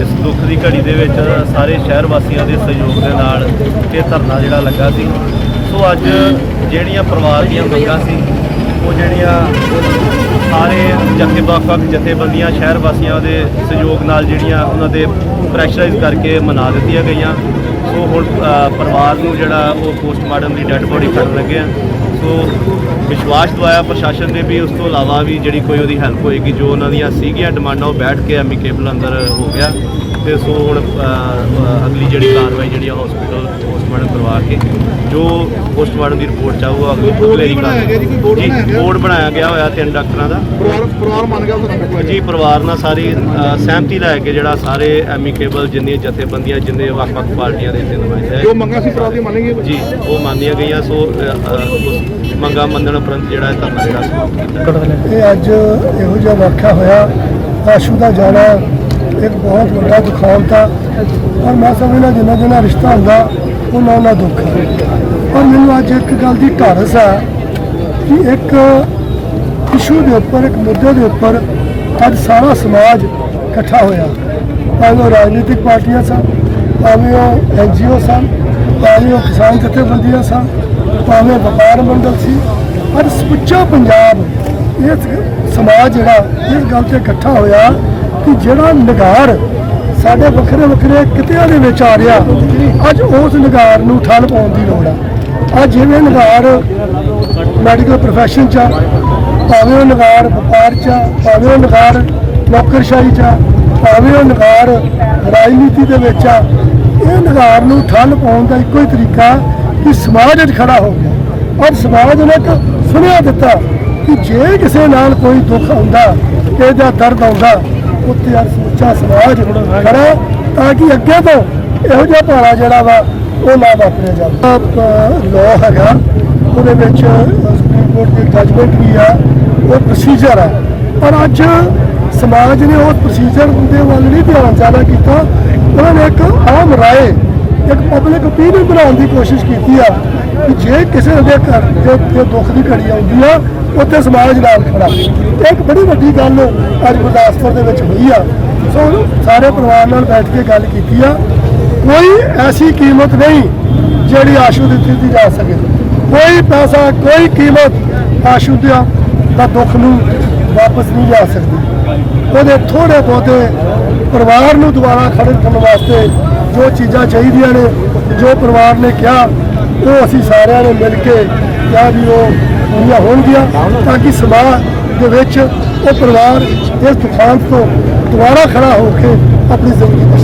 ਇਸ ਦੁੱਖ ਦੀ ਘੜੀ ਦੇ ਵਿੱਚ ਸਾਰੇ ਸ਼ਹਿਰ ਵਾਸੀਆਂ ਦੇ ਸਹਿਯੋਗ ਦੇ ਨਾਲ ਇਹ ਧਰਨਾ ਜਿਹੜਾ ਲੱਗਾ ਸੀ। ਸੋ ਅੱਜ ਜਿਹੜੀਆਂ ਪਰਿਵਾਰ ਦੀਆਂ ਮੰਗਾਂ ਸੀ, ਉਹ ਜਿਹੜੀਆਂ ਸਾਰੇ ਜਥੇ ਵੱਖ-ਵੱਖ ਜਥੇਬੰਦੀਆਂ ਸ਼ਹਿਰ ਵਾਸੀਆਂ ਦੇ ਸਹਿਯੋਗ ਨਾਲ ਜਿਹੜੀਆਂ ਉਹਨਾਂ ਦੇ ਪ੍ਰੈਸ਼ਰਾਈਜ਼ ਕਰਕੇ ਮਨਾ ਦਿੱਤੀਆਂ ਗਈਆਂ। ਸੋ ਹੁਣ ਪਰਿਵਾਰ ਨੂੰ ਜਿਹੜਾ ਉਹ ਪੋਸਟਮਾਰਟਮ ਦੀ ਡੈੱਡ ਬੋਡੀ ਕਰਨ ਲੱਗੇ ਆ। ਸੋ ਵਿਸ਼ਵਾਸ ਦਵਾਇਆ ਪ੍ਰਸ਼ਾਸਨ ਨੇ ਵੀ ਉਸ ਤੋਂ ਇਲਾਵਾ ਵੀ ਜਿਹੜੀ ਕੋਈ ਉਹਦੀ ਹੈਲਪ ਹੋਏਗੀ, ਜੋ ਉਹਨਾਂ ਦੀਆਂ ਸੀਗੀਆਂ, ਡਿਮਾਂਡਾਂ ਉਹ ਬੈਠ ਕੇ ਐਮੀ ਕੇਬਲ ਅੰਦਰ ਹੋ ਗਿਆ। ਤੇ ਸੋ ਹੁਣ ਅਗਲੀ ਜਿਹੜੀ ਕਾਰਵਾਈ ਜਿਹੜੀ ਆ ਹਸਪੀਟਲ ਪੋਸਟਮਾਰਟਮ ਕਰਵਾ ਕੇ ਜੋ ਪੋਸਟਮਾਰਟਮ ਦੀ ਰਿਪੋਰਟ ਚਾਹੂਗਾ ਅਗਲੀ ਅਗਲੇਰੀ ਬਣਾਇਆ ਗਿਆ ਜੀ, ਕੋਈ board ਜੀ ਬਣਾਇਆ ਗਿਆ? ਬੋਰਡ ਬਣਾਇਆ ਗਿਆ ਹੋਇਆ ਤਿੰਨ ਡਾਕਟਰਾਂ ਦਾ। ਪਰਿਵਾਰ ਪਰਿਵਾਰ ਮੰਨ ਗਿਆ ਉਸ ਜੀ ਪਰਿਵਾਰ ਨਾਲ ਸਾਰੀ ਸਹਿਮਤੀ ਲੈ ਕੇ ਜਿਹੜਾ ਸਾਰੇ ਐਮੀਕੇਬਲ ਜਿੰਨੀਆਂ ਜਥੇਬੰਦੀਆਂ ਜਿੰਨੇ ਵੱਖ-ਵੱਖ ਪਾਰਟੀਆਂ ਦੇ ਇੱਥੇ ਨੁਮਾਇੰਦੇ ਜੋ ਮੰਗਾਂ ਸੀ ਪਰਿਵਾਰ ਦੀ ਮੰਨੇਗੇ ਜੀ ਉਹ ਮੰਨੀਆਂ ਗਈਆਂ ਸੋ ਉਸ ਮੰਗਾਂ ਮੰਨਣ ਉਪਰੰਤ ਜਿਹੜਾ ਇਹ ਧਰਨਾ ਜਿਹੜਾ ਸਮਾਪਤ ਕੀਤਾ ਇਹ ਅੱਜ ਇਹੋ ਜਿਹਾ ਵਾਕਿਆ ਹੋਇਆ ਆਸ਼ੂ ਦਾ ਜਾਣਾ ਇੱਕ ਬਹੁਤ ਵੱਡਾ ਦੁਖਾਂਤ ਆ। ਔਰ ਮੈਂ ਸਮਝਦਾ ਜਿੰਨਾ ਜਿੰਨਾ ਰਿਸ਼ਤਾ ਹੁੰਦਾ ਉਹਨਾਂ ਉਹਨਾਂ ਦੁੱਖ ਹੈ ਔਰ ਮੈਨੂੰ ਅੱਜ ਇੱਕ ਗੱਲ ਦੀ ਢਾਰਸ ਆ ਕਿ ਇੱਕ ਇਸ਼ੂ ਦੇ ਉੱਪਰ, ਇੱਕ ਮੁੱਦੇ ਦੇ ਉੱਪਰ ਅੱਜ ਸਾਰਾ ਸਮਾਜ ਇਕੱਠਾ ਹੋਇਆ। ਭਾਵੇਂ ਉਹ ਰਾਜਨੀਤਿਕ ਪਾਰਟੀਆਂ ਸਨ, ਭਾਵੇਂ ਉਹ ਐਨਜੀਓ ਸਨ, ਭਾਵੇਂ ਉਹ ਕਿਸਾਨ ਜਥੇਬੰਦੀਆਂ ਸਨ, ਭਾਵੇਂ ਵਪਾਰ ਮੰਡਲ ਸੀ। ਅੱਜ ਸਮੁੱਚਾ ਪੰਜਾਬ ਇਸ ਸਮਾਜ ਜਿਹੜਾ ਇਸ ਗੱਲ ਤੇ ਇਕੱਠਾ ਹੋਇਆ। ਕਿ ਜਿਹੜਾ ਨਿਗਾਰ ਸਾਡੇ ਵੱਖਰੇ ਵੱਖਰੇ ਕਿਤਿਆਂ ਦੇ ਵਿੱਚ ਆ ਰਿਹਾ ਅੱਜ ਉਸ ਨਿਗਾਰ ਨੂੰ ਠੱਲ ਪਾਉਣ ਦੀ ਲੋੜ ਆ। ਅੱਜ ਜਿਵੇਂ ਨਿਗਾਰ ਮੈਡੀਕਲ ਪ੍ਰੋਫੈਸ਼ਨ ਚ ਆ, ਭਾਵੇਂ ਉਹ ਨਿਗਾਰ ਵਪਾਰ ਚ ਆ, ਭਾਵੇਂ ਉਹ ਨਿਗਾਰ ਨੌਕਰਸ਼ਾਹੀ ਚ ਆ, ਭਾਵੇਂ ਉਹ ਨਿਗਾਰ ਰਾਜਨੀਤੀ ਦੇ ਵਿੱਚ ਆ ਇਹ ਨਿਗਾਰ ਨੂੰ ਠੱਲ ਪਾਉਣ ਦਾ ਇੱਕੋ ਹੀ ਤਰੀਕਾ ਕਿ ਸਮਾਜ ਅੱਜ ਖੜਾ ਹੋ ਗਿਆ। ਔਰ ਸਮਾਜ ਨੇ ਇੱਕ ਸੁਨੇਹਾ ਦਿੱਤਾ ਕਿ ਜੇ ਕਿਸੇ ਨਾਲ ਕੋਈ ਦੁੱਖ ਆਉਂਦਾ ਇਹਦਾ ਦਰਦ ਆਉਂਦਾ ਉੱਥੇ ਯਾਰ ਸਮੁੱਚਾ ਸਮਾਜ ਖੜਾ ਤਾਂ ਕਿ ਅੱਗੇ ਤੋਂ ਇਹੋ ਜਿਹਾ ਭਾਣਾ ਜਿਹੜਾ ਵਾ ਉਹ ਨਾ ਵਾਪਰਿਆ ਜਾਵੇ। ਲਾਅ ਹੈਗਾ, ਉਹਦੇ ਵਿੱਚ ਸੁਪਰੀਮ ਕੋਰਟ ਦੀ ਜੱਜਮੈਂਟ ਵੀ ਆ, ਉਹ ਪ੍ਰੋਸੀਜਰ ਆ। ਪਰ ਅੱਜ ਸਮਾਜ ਨੇ ਉਸ ਪ੍ਰੋਸੀਜਰ ਦੇ ਵੱਲ ਨਹੀਂ ਧਿਆਨ ਜ਼ਿਆਦਾ ਕੀਤਾ। ਉਹਨਾਂ ਨੇ ਇੱਕ ਆਮ ਰਾਏ, ਇੱਕ ਪਬਲਿਕ ਓਪੀਨੀਅਨ ਬਣਾਉਣ ਦੀ ਕੋਸ਼ਿਸ਼ ਕੀਤੀ ਆ ਜੇ ਕਿਸੇ ਦੇ ਘਰ ਦੇ ਤੇ ਦੁੱਖ ਦੀ ਘੜੀ ਆਉਂਦੀ ਆ, ਉੱਥੇ ਸਮਾਜ ਨਾਲ ਖੜਾ। ਇਹ ਇੱਕ ਬੜੀ ਵੱਡੀ ਗੱਲ ਅੱਜ ਗੁਰਦਾਸਪੁਰ ਦੇ ਵਿੱਚ ਹੋਈ ਆ। ਸੋ ਸਾਰੇ ਪਰਿਵਾਰ ਨਾਲ ਬੈਠ ਕੇ ਗੱਲ ਕੀਤੀ ਆ। ਕੋਈ ਐਸੀ ਕੀਮਤ ਨਹੀਂ ਜਿਹੜੀ ਆਸ਼ੂ ਦੀ ਦਿੱਤੀ ਜਾ ਸਕੇ। ਕੋਈ ਪੈਸਾ, ਕੋਈ ਕੀਮਤ ਆਸ਼ੂ ਦਾ ਦਾ ਦੁੱਖ ਨੂੰ ਵਾਪਸ ਨਹੀਂ ਜਾ ਸਕਦੀ। ਉਹਦੇ ਥੋੜੇ ਬਹੁਤੇ ਪਰਿਵਾਰ ਨੂੰ ਦੁਬਾਰਾ ਖੜੇ ਕਰਨ ਵਾਸਤੇ ਜੋ ਚੀਜ਼ਾਂ ਚਾਹੀਦੀਆਂ ਨੇ, ਜੋ ਪਰਿਵਾਰ ਨੇ ਕਿਹਾ ਉਹ ਅਸੀਂ ਸਾਰਿਆਂ ਨੇ ਮਿਲ ਕੇ ਕਿਹਾ ਵੀ ਉਹ ਪੂਰੀਆਂ ਹੋਣਗੀਆਂ ਤਾਂ ਕਿ ਸਮਾਜ ਦੇ ਵਿੱਚ ਉਹ ਪਰਿਵਾਰ ਇਸ ਤੂਫਾਨ ਤੋਂ ਦੁਬਾਰਾ ਖੜਾ ਹੋ ਕੇ ਆਪਣੀ ਜ਼ਿੰਦਗੀ